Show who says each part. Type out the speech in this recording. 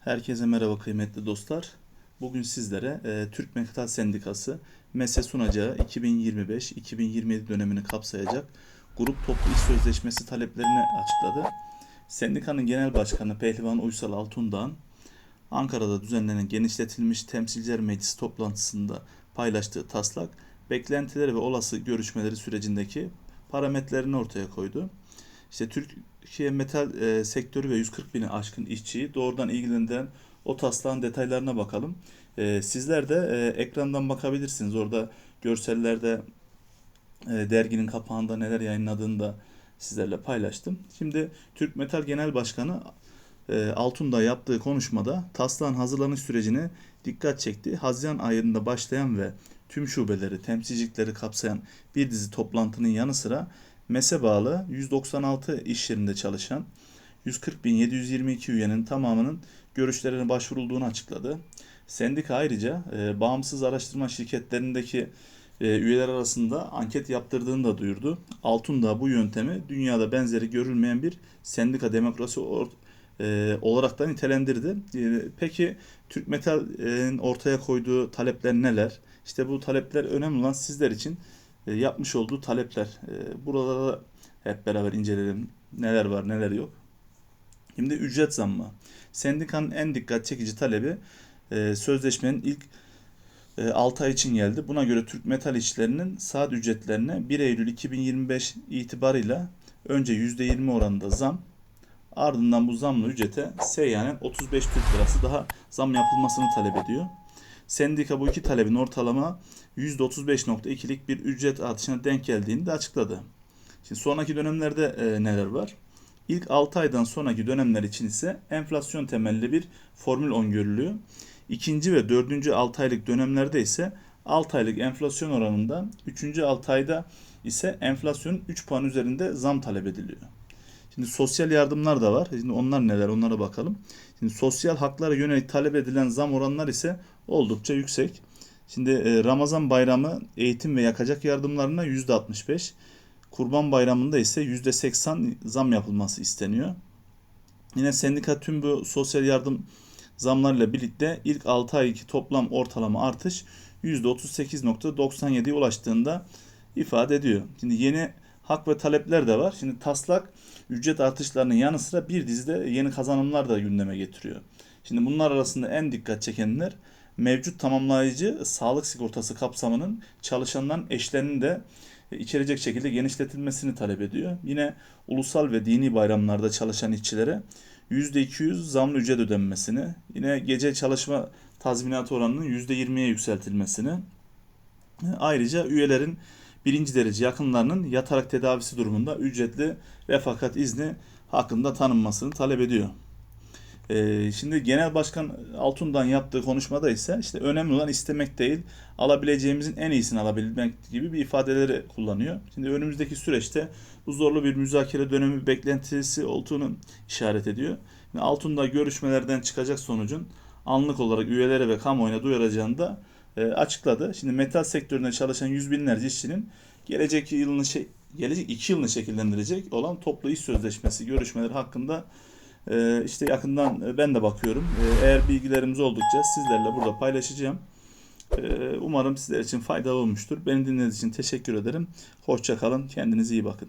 Speaker 1: Herkese merhaba kıymetli dostlar. Bugün sizlere e, Türk Metal Sendikası MESE sunacağı 2025-2027 dönemini kapsayacak grup toplu iş sözleşmesi taleplerini açıkladı. Sendikanın genel başkanı Pehlivan Uysal Altundağ'ın Ankara'da düzenlenen genişletilmiş temsilciler meclisi toplantısında paylaştığı taslak, beklentileri ve olası görüşmeleri sürecindeki parametrelerini ortaya koydu. İşte Türkiye metal e, sektörü ve 140 bini aşkın işçiyi doğrudan ilgilendiren o taslağın detaylarına bakalım. E, sizler de e, ekrandan bakabilirsiniz. Orada görsellerde e, derginin kapağında neler yayınladığını da sizlerle paylaştım. Şimdi Türk Metal Genel Başkanı e, Altundağ yaptığı konuşmada taslağın hazırlanış sürecine dikkat çekti. Haziran ayında başlayan ve tüm şubeleri, temsilcilikleri kapsayan bir dizi toplantının yanı sıra MES'e bağlı 196 iş yerinde çalışan 140.722 üyenin tamamının görüşlerine başvurulduğunu açıkladı. Sendika ayrıca e, bağımsız araştırma şirketlerindeki e, üyeler arasında anket yaptırdığını da duyurdu. Altundağ bu yöntemi dünyada benzeri görülmeyen bir sendika demokrasi or- e, olarak da nitelendirdi. E, peki Türk Metal'in ortaya koyduğu talepler neler? İşte bu talepler önemli olan sizler için e, yapmış olduğu talepler. E, hep beraber inceleyelim neler var neler yok. Şimdi ücret zammı. Sendikanın en dikkat çekici talebi e, sözleşmenin ilk 6 ay için geldi. Buna göre Türk Metal İşçilerinin saat ücretlerine 1 Eylül 2025 itibarıyla önce %20 oranında zam, ardından bu zamlı ücrete seyyanen 35 Türk Lirası daha zam yapılmasını talep ediyor. Sendika bu iki talebin ortalama %35.2'lik bir ücret artışına denk geldiğini de açıkladı. Şimdi sonraki dönemlerde e, neler var? İlk 6 aydan sonraki dönemler için ise enflasyon temelli bir formül öngörülüyor. İkinci ve dördüncü 6 aylık dönemlerde ise 6 aylık enflasyon oranında 3. 6 ayda ise enflasyonun 3 puan üzerinde zam talep ediliyor. Şimdi sosyal yardımlar da var. Şimdi onlar neler onlara bakalım. Şimdi sosyal haklara yönelik talep edilen zam oranlar ise oldukça yüksek. Şimdi e, Ramazan bayramı eğitim ve yakacak yardımlarına %65, Kurban Bayramı'nda ise %80 zam yapılması isteniyor. Yine sendika tüm bu sosyal yardım zamlarıyla birlikte ilk 6 ayki toplam ortalama artış %38.97'ye ulaştığında ifade ediyor. Şimdi yeni hak ve talepler de var. Şimdi taslak ücret artışlarının yanı sıra bir dizide yeni kazanımlar da gündeme getiriyor. Şimdi bunlar arasında en dikkat çekenler mevcut tamamlayıcı sağlık sigortası kapsamının çalışanların eşlerinin de içerecek şekilde genişletilmesini talep ediyor. Yine ulusal ve dini bayramlarda çalışan işçilere %200 zamlı ücret ödenmesini, yine gece çalışma tazminatı oranının %20'ye yükseltilmesini, ayrıca üyelerin birinci derece yakınlarının yatarak tedavisi durumunda ücretli refakat izni hakkında tanınmasını talep ediyor. Ee, şimdi Genel Başkan Altun'dan yaptığı konuşmada ise işte önemli olan istemek değil, alabileceğimizin en iyisini alabilmek gibi bir ifadeleri kullanıyor. Şimdi önümüzdeki süreçte bu zorlu bir müzakere dönemi beklentisi olduğunu işaret ediyor. Yani Altun'da görüşmelerden çıkacak sonucun anlık olarak üyelere ve kamuoyuna duyuracağını da e, açıkladı. Şimdi metal sektöründe çalışan yüz binlerce işçinin gelecek yılını şey, gelecek iki yılını şekillendirecek olan toplu iş sözleşmesi görüşmeleri hakkında e, işte yakından e, ben de bakıyorum. E, eğer bilgilerimiz oldukça sizlerle burada paylaşacağım. E, umarım sizler için faydalı olmuştur. Beni dinlediğiniz için teşekkür ederim. Hoşça kalın. Kendinize iyi bakın.